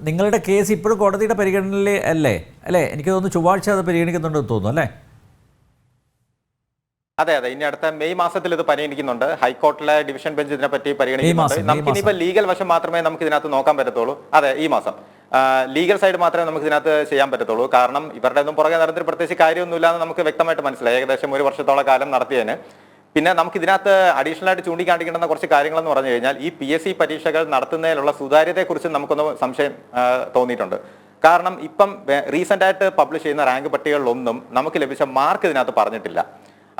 നിങ്ങളുടെ കേസ് ഇപ്പോഴും കോടതിയുടെ പരിഗണനയിൽ അല്ലേ? അല്ലേ? എനിക്ക് തോന്നുന്നു ചൊവ്വാഴ്ച അത് പരിഗണിക്കുന്നുണ്ടെന്ന് തോന്നുന്നു അല്ലേ? അതെ അതെ. ഇനി അടുത്ത മെയ് മാസത്തിൽ ഇത് പരിഗണിക്കുന്നുണ്ട്. ഹൈക്കോർട്ടിലെ ഡിവിഷൻ ബെഞ്ച് ഇതിനെ പറ്റി പരിഗണിക്കുന്നുണ്ട്. നമുക്ക് ഇനിയിപ്പോ ലീഗൽ വശം മാത്രമേ നമുക്ക് ഇതിനകത്ത് നോക്കാൻ പറ്റത്തുള്ളൂ. അതെ ഈ മാസം. ലീഗൽ സൈഡ് മാത്രമേ നമുക്ക് ഇതിനകത്ത് ചെയ്യാൻ പറ്റത്തുള്ളൂ. കാരണം ഇവരുടെ ഒന്നും പുറകെ നടന്നിട്ട് പ്രത്യേകിച്ച് കാര്യമൊന്നുമില്ലാന്ന് നമുക്ക് വ്യക്തമായിട്ട് മനസ്സിലായി. ഏകദേശം ഒരു വർഷത്തോളം കാലം നടത്തിയതിന്. പിന്നെ നമുക്ക് ഇതിനകത്ത് അഡീഷണൽ ആയിട്ട് ചൂണ്ടിക്കാണിക്കേണ്ടുന്ന കുറച്ച് കാര്യങ്ങളെന്ന് പറഞ്ഞു കഴിഞ്ഞാൽ ഈ പി എസ് സി പരീക്ഷകൾ നടത്തുന്നതിലുള്ള സുതാര്യതയെക്കുറിച്ച് നമുക്കൊന്ന് സംശയം തോന്നിയിട്ടുണ്ട്. കാരണം ഇപ്പം റീസെന്റ് ആയിട്ട് പബ്ലിഷ് ചെയ്യുന്ന റാങ്ക് പട്ടികകളിലൊന്നും നമുക്ക് ലഭിച്ച മാർക്ക് ഇതിനകത്ത് പറഞ്ഞിട്ടില്ല.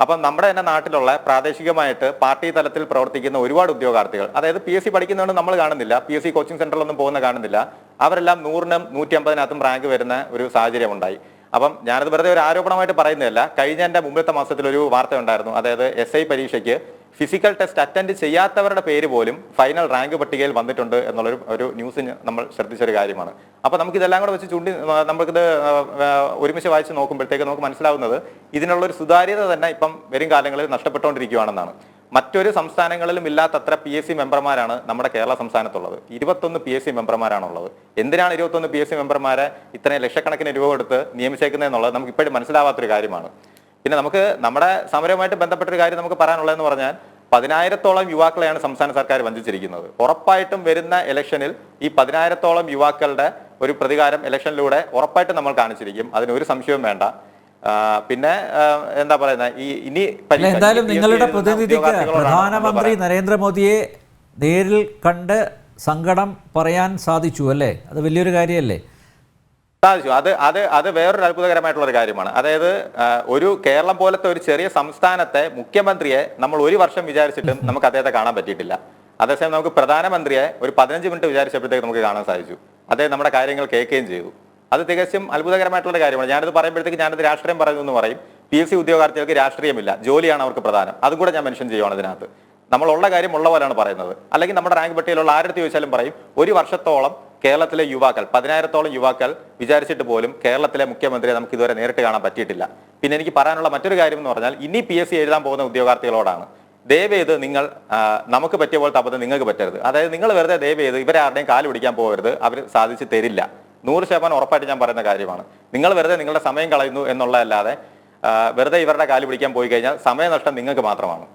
അപ്പം നമ്മുടെ തന്നെ നാട്ടിലുള്ള പ്രാദേശികമായിട്ട് പാർട്ടി തലത്തിൽ പ്രവർത്തിക്കുന്ന ഒരുപാട് ഉദ്യോഗാർത്ഥികൾ അതായത് പി എസ് സി പഠിക്കുന്നതുകൊണ്ട് നമ്മൾ കാണുന്നില്ല പി എസ് സി കോച്ചിങ് സെന്ററിലൊന്നും പോകുന്ന കാണുന്നില്ല അവരെല്ലാം നൂറിനും നൂറ്റി അമ്പതിനകത്തും റാങ്ക് വരുന്ന ഒരു സാഹചര്യം ഉണ്ടായി അപ്പം ഞാനത് വെറുതെ ഒരു ആരോപണമായിട്ട് പറയുന്നതല്ല. കഴിഞ്ഞ എന്റെ മുമ്പത്തെ മാസത്തിൽ ഒരു വാർത്ത ഉണ്ടായിരുന്നു അതായത് എസ് ഐ പരീക്ഷയ്ക്ക് ഫിസിക്കൽ ടെസ്റ്റ് അറ്റൻഡ് ചെയ്യാത്തവരുടെ പേര് പോലും ഫൈനൽ റാങ്ക് പട്ടികയിൽ വന്നിട്ടുണ്ട് എന്നുള്ളൊരു ഒരു ന്യൂസ് നമ്മൾ ശ്രദ്ധിച്ചൊരു കാര്യമാണ്. അപ്പോൾ നമുക്ക് ഇതെല്ലാം കൂടെ വെച്ച് ചൂണ്ടി നമുക്കിത് ഒരുമിച്ച് വായിച്ച് നോക്കുമ്പോഴത്തേക്ക് നമുക്ക് മനസ്സിലാവുന്നത് ഇതിനുള്ളൊരു സുതാര്യത തന്നെ ഇപ്പം വരും കാലങ്ങളിൽ നഷ്ടപ്പെട്ടുകൊണ്ടിരിക്കുകയാണെന്നാണ് മറ്റൊരു സംസ്ഥാനങ്ങളിലും ഇല്ലാത്തത്ര പി എസ് സി മെമ്പർമാരാണ് നമ്മുടെ കേരള സംസ്ഥാനത്തുള്ളത്. ഇരുപത്തൊന്ന് പി എസ് സി മെമ്പർമാരാണുള്ളത്. എന്തിനാണ് ഇരുപത്തൊന്ന് പി എസ് സി മെമ്പർമാരെ ഇത്രയും ലക്ഷക്കണക്കിന് രൂപ കൊടുത്ത് നിയമിച്ചേക്കുന്നതെന്നുള്ളത് നമുക്ക് ഇപ്പോഴും മനസ്സിലാവാത്തൊരു കാര്യമാണ്. പിന്നെ നമുക്ക് നമ്മുടെ സമരവുമായിട്ട് ബന്ധപ്പെട്ട ഒരു കാര്യം നമുക്ക് പറയാനുള്ളതെന്ന് പറഞ്ഞാൽ പതിനായിരത്തോളം യുവാക്കളെയാണ് സംസ്ഥാന സർക്കാർ വഞ്ചിച്ചിരിക്കുന്നത്. ഉറപ്പായിട്ടും വരുന്ന ഇലക്ഷനിൽ ഈ പതിനായിരത്തോളം യുവാക്കളുടെ ഒരു പ്രതികാരം ഇലക്ഷനിലൂടെ ഉറപ്പായിട്ടും നമ്മൾ കാണിച്ചിരിക്കും. അതിനൊരു സംശയവും വേണ്ട. പിന്നെ എന്താ പറയുന്നത് ഈ ഇനി എന്തായാലും നിങ്ങളുടെ പ്രതിനിധിക്ക് പ്രധാനമന്ത്രി. നരേന്ദ്രമോദിയെ നേരിൽ കണ്ട് സങ്കടം പറയാൻ സാധിച്ചു അല്ലേ? അത് വലിയൊരു കാര്യമല്ലേ? സാധിച്ചു. അത് അത് അത് വേറൊരു അത്ഭുതകരമായിട്ടുള്ള ഒരു കാര്യമാണ്. അതായത് ഒരു കേരളം പോലത്തെ ഒരു ചെറിയ സംസ്ഥാനത്തെ മുഖ്യമന്ത്രിയെ നമ്മൾ ഒരു വർഷം വിചാരിച്ചിട്ടും നമുക്ക് അദ്ദേഹത്തെ കാണാൻ പറ്റിയിട്ടില്ല. അതേസമയം നമുക്ക് പ്രധാനമന്ത്രിയെ ഒരു പതിനഞ്ച് മിനിറ്റ് വിചാരിച്ചപ്പോഴത്തേക്ക് നമുക്ക് കാണാൻ സാധിച്ചു. അദ്ദേഹം നമ്മുടെ കാര്യങ്ങൾ കേൾക്കുകയും ചെയ്തു. അത് തികച്ചും അത്ഭുതകരമായിട്ടുള്ള കാര്യമാണ്. ഞാനിത് പറയുമ്പോഴത്തേക്ക് ഞാനിത് രാഷ്ട്രീയം പറയുന്നു എന്ന് പറയും. പി എസ് സി ഉദ്യോഗാർത്ഥികൾക്ക് രാഷ്ട്രീയമില്ല. ജോലിയാണ് അവർക്ക് പ്രധാനം. അതും കൂടെ ഞാൻ മെൻഷൻ ചെയ്യുവാണ് ഇതിനകത്ത്. നമ്മളുള്ള കാര്യം ഉള്ള പോലെയാണ് പറയുന്നത്. അല്ലെങ്കിൽ നമ്മുടെ റാങ്ക് പട്ടികയിലുള്ള ആരെടുത്ത് ചോദിച്ചാലും പറയും ഒരു വർഷത്തോളം കേരളത്തിലെ യുവാക്കൾ പതിനായിരത്തോളം യുവാക്കൾ വിചാരിച്ചിട്ട് പോലും കേരളത്തിലെ മുഖ്യമന്ത്രിയെ നമുക്ക് ഇതുവരെ നേരിട്ട് കാണാൻ പറ്റിയിട്ടില്ല. പിന്നെ എനിക്ക് പറയാനുള്ള മറ്റൊരു കാര്യം എന്ന് പറഞ്ഞാൽ ഇനി പി എസ് സി എഴുതാൻ പോകുന്ന ഉദ്യോഗാർത്ഥികളോടാണ്. ദയവേത് നിങ്ങൾ നമുക്ക് പറ്റിയ പോലത്തെ അബദ്ധം നിങ്ങൾക്ക് പറ്റരുത്. അതായത് നിങ്ങൾ വെറുതെ ദയവേത് ഇവരാരുടെയും കാൽ പിടിക്കാൻ പോകരുത്. അവർ സാധിച്ച് തരില്ല. നൂറ് ശതമാനം ഉറപ്പായിട്ട് ഞാൻ പറയുന്ന കാര്യമാണ്. നിങ്ങൾ വെറുതെ നിങ്ങളുടെ സമയം കളയുന്നു എന്നുള്ളതല്ലാതെ വെറുതെ ഇവരുടെ കാൽ പിടിക്കാൻ പോയി കഴിഞ്ഞാൽ സമയനഷ്ടം നിങ്ങൾക്ക് മാത്രമാണ്.